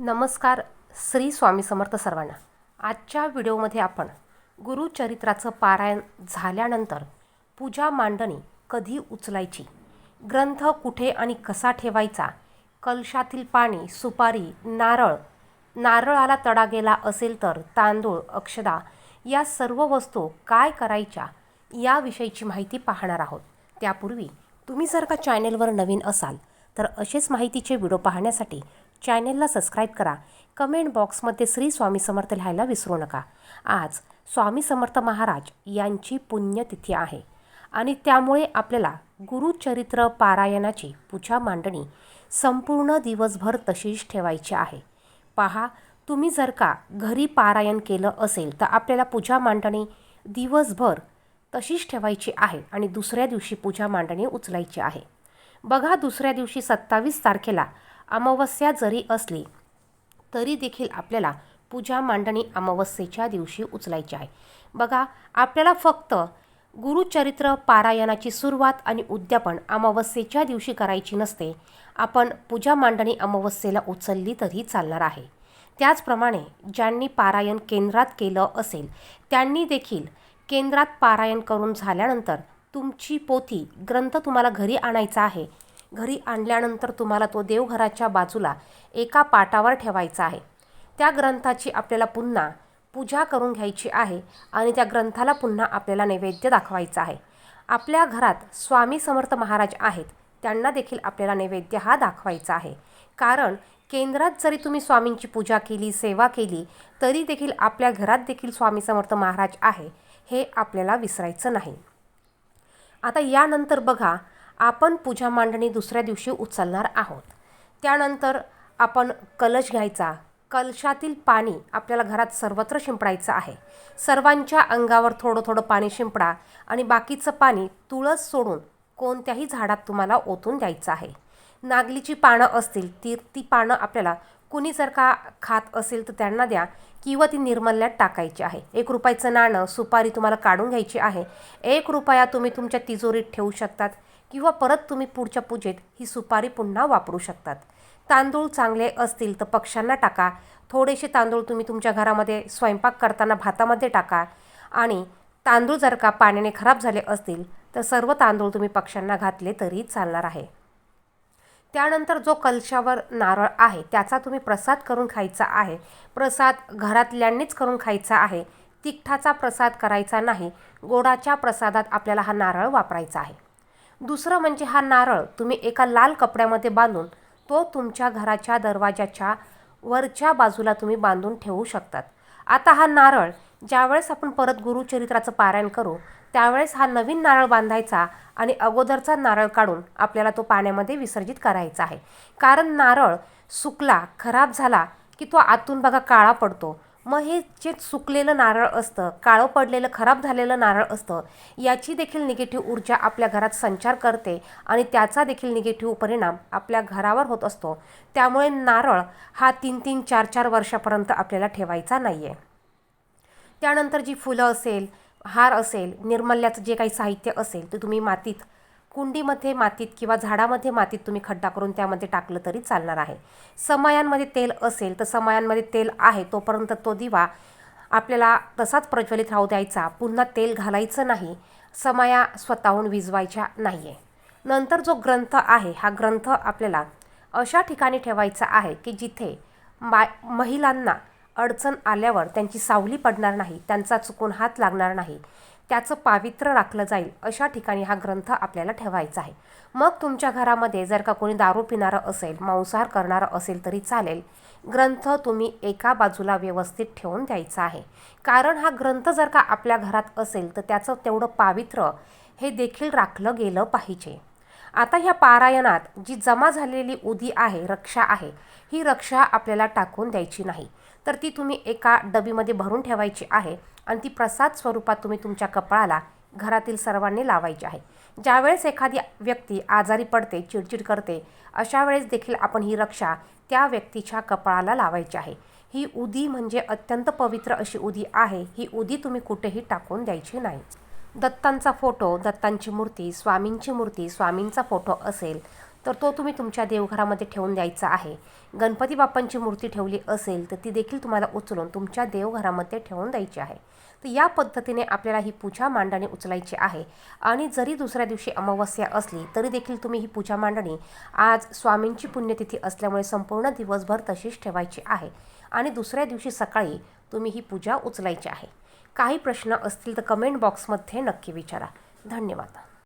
नमस्कार श्री स्वामी समर्थ सर्वांना. आजच्या व्हिडिओमध्ये आपण गुरुचरित्राचं पारायण झाल्यानंतर पूजा मांडणी कधी उचलायची? ग्रंथ कुठे आणि कसा ठेवायचा? कलशातील पाणी सुपारी नारळ नारळाला तडा गेला असेल तर तांदूळ अक्षदा या सर्व वस्तू काय करायच्या याविषयीची माहिती पाहणार आहोत. त्यापूर्वी तुम्ही जर का चॅनेलवर नवीन असाल तर असेच माहितीचे व्हिडिओ पाहण्यासाठी चॅनेलला सबस्क्राईब करा. कमेंट बॉक्समध्ये श्री स्वामी समर्थ लिहायला विसरू नका. आज स्वामी समर्थ महाराज यांची पुण्यतिथी आहे आणि त्यामुळे आपल्याला गुरुचरित्र पारायणाची पूजा मांडणी संपूर्ण दिवसभर तशीच ठेवायची आहे. पहा तुम्ही जर का घरी पारायण केलं असेल तर आपल्याला पूजा मांडणी दिवसभर तशीच ठेवायची आहे आणि दुसऱ्या दिवशी पूजा मांडणी उचलायची आहे. बघा दुसऱ्या दिवशी सत्तावीस तारखेला अमावस्या जरी असली तरी देखील आपल्याला पूजा मांडणी अमावस्येच्या दिवशी उचलायची आहे. बघा आपल्याला फक्त गुरुचरित्र पारायणाची सुरुवात आणि उद्यापन अमावस्येच्या दिवशी करायची नसते. आपण पूजा मांडणी अमावस्येला उचलली तरी चालणार आहे. त्याचप्रमाणे ज्यांनी पारायण केंद्रात केलं असेल त्यांनी देखील केंद्रात पारायण करून झाल्यानंतर तुमची पोथी ग्रंथ तुम्हाला घरी आणायचा आहे घरी आणल्यानंतर तुम्हाला तो देवघराच्या बाजूला एका पाटावर ठेवायचा आहे. त्या ग्रंथाची आपल्याला पुन्हा पूजा करून घ्यायची आहे आणि त्या ग्रंथाला पुन्हा आपल्याला नैवेद्य दाखवायचा आहे. आपल्या घरात स्वामी समर्थ महाराज आहेत त्यांना देखील आपल्याला नैवेद्य हा दाखवायचा आहे. कारण केंद्रात जरी तुम्ही स्वामींची पूजा केली सेवा केली तरी देखील आपल्या घरात देखील स्वामी समर्थ महाराज आहे हे आपल्याला विसरायचं नाही. आता यानंतर बघा आपण पूजा मांडणी दुसऱ्या दिवशी उचलणार आहोत. त्यानंतर आपण कलश घ्यायचा. कलशातील पाणी आपल्याला घरात सर्वत्र शिंपडायचं आहे. सर्वांच्या अंगावर थोडं थोडं पाणी शिंपडा आणि बाकीचं पाणी तुळस सोडून कोणत्याही झाडात तुम्हाला ओतून द्यायचं आहे. नागलीची पानं असतील ती ती पानं आपल्याला कुणी जर का खात असेल तर त्यांना द्या किंवा ती निर्मल्यात टाकायची आहे. एक रुपयाचं नाणं सुपारी तुम्हाला काढून घ्यायची आहे. एक रुपया तुम्ही तुमच्या तिजोरीत ठेवू शकतात किंवा परत तुम्ही पुढच्या पूजेत ही सुपारी पुन्हा वापरू शकतात. तांदूळ चांगले असतील तर पक्ष्यांना टाका. थोडेसे तांदूळ तुम्ही तुमच्या घरामध्ये स्वयंपाक करताना भातामध्ये टाका. आणि तांदूळ जर का पाण्याने खराब झाले असतील तर सर्व तांदूळ तुम्ही पक्ष्यांना घातले तरी चालणार आहे. त्यानंतर जो कलशावर नारळ आहे त्याचा तुम्ही प्रसाद करून खायचा आहे. प्रसाद घरातल्यांनीच करून खायचा आहे. तिखटाचा प्रसाद करायचा नाही. गोडाच्या प्रसादात आपल्याला हा नारळ वापरायचा आहे. दुसरं म्हणजे हा नारळ तुम्ही एका लाल कपड्यामध्ये बांधून तो तुमच्या घराच्या दरवाजाच्या वरच्या बाजूला तुम्ही बांधून ठेवू शकतात. आता हा नारळ ज्यावेळेस आपण परत गुरुचरित्राचं पारायण करू त्यावेळेस हा नवीन नारळ बांधायचा आणि अगोदरचा नारळ काढून आपल्याला तो पाण्यामध्ये विसर्जित करायचा आहे. कारण नारळ सुकला खराब झाला की तो आतून बघा काळा पडतो. मग हे जे सुकलेलं नारळ असतं काळं पडलेलं खराब झालेलं नारळ असतं याची देखील निगेटिव्ह ऊर्जा आपल्या घरात संचार करते आणि त्याचा देखील निगेटिव्ह परिणाम आपल्या घरावर होत असतो. त्यामुळे नारळ हा तीन तीन चार चार वर्षापर्यंत आपल्याला ठेवायचा नाही आहे त्यानंतर जी फुलं असेल हार असेल निर्मल्याचं जे काही साहित्य असेल ते तुम्ही मातीत कुंडीमध्ये मातीत किंवा झाडामध्ये मातीत तुम्ही खड्डा करून त्यामध्ये टाकलं तरी चालणार आहे. समयांमध्ये तेल असेल तर समयांमध्ये तेल आहे तोपर्यंत तो दिवा आपल्याला तसाच प्रज्वलित राहू द्यायचा. पुन्हा तेल घालायचं नाही समया स्वतःहून विजवायच्या नाही आहे नंतर जो ग्रंथ आहे हा ग्रंथ आपल्याला अशा ठिकाणी ठेवायचा आहे की जिथे मा महिलांना अडचण आल्यावर त्यांची सावली पडणार नाही त्यांचा चुकून हात लागणार नाही. त्याचं पावित्र्य राखलं जाईल अशा ठिकाणी हा ग्रंथ आपल्याला ठेवायचा आहे. मग तुमच्या घरामध्ये जर का कोणी दारू पिणारं असेल मांसाहार करणारं असेल तरी चालेल. ग्रंथ तुम्ही एका बाजूला व्यवस्थित ठेवून द्यायचा आहे. कारण हा ग्रंथ जर का आपल्या घरात असेल तर त्याचं तेवढं पावित्र्य हे देखील राखलं गेलं पाहिजे. आता ह्या पारायणात जी जमा झालेली उदी आहे रक्षा आहे ही रक्षा आपल्याला टाकून द्यायची नाही. तर ती तुम्ही एका डबीमध्ये भरून ठेवायची आहे. आणि ती प्रसाद स्वरूपात तुम्ही तुमच्या कपाळाला घरातील सर्वांनी लावायची आहे. ज्यावेळेस एखादी व्यक्ती आजारी पडते चिडचिड करते अशा वेळेस देखील आपण ही रक्षा त्या व्यक्तीच्या कपाळाला लावायची आहे. ही उदी म्हणजे अत्यंत पवित्र अशी उदी आहे. ही उदी तुम्ही कुठेही टाकून द्यायची नाही. दत्तांचा फोटो दत्तांची मूर्ती स्वामींची मूर्ती स्वामींचा फोटो असेल तर तो तुम्ही तुमच्या देवघरामध्ये ठेवून द्यायचा आहे. गणपती बाप्पांची मूर्ती ठेवली असेल तर ती देखील तुम्हाला उचलून तुमच्या देवघरामध्ये ठेवून द्यायची आहे. तर या पद्धतीने आपल्याला ही पूजा मांडणी उचलायची आहे. आणि जरी दुसऱ्या दिवशी अमावस्या असली तरी देखील तुम्ही ही पूजा मांडणी आज स्वामींची पुण्यतिथी असल्यामुळे संपूर्ण दिवसभर तशीच ठेवायची आहे. आणि दुसऱ्या दिवशी सकाळी तुम्ही ही पूजा उचलायची आहे. काही प्रश्न असतील तर कमेंट बॉक्समध्ये नक्की विचारा. धन्यवाद.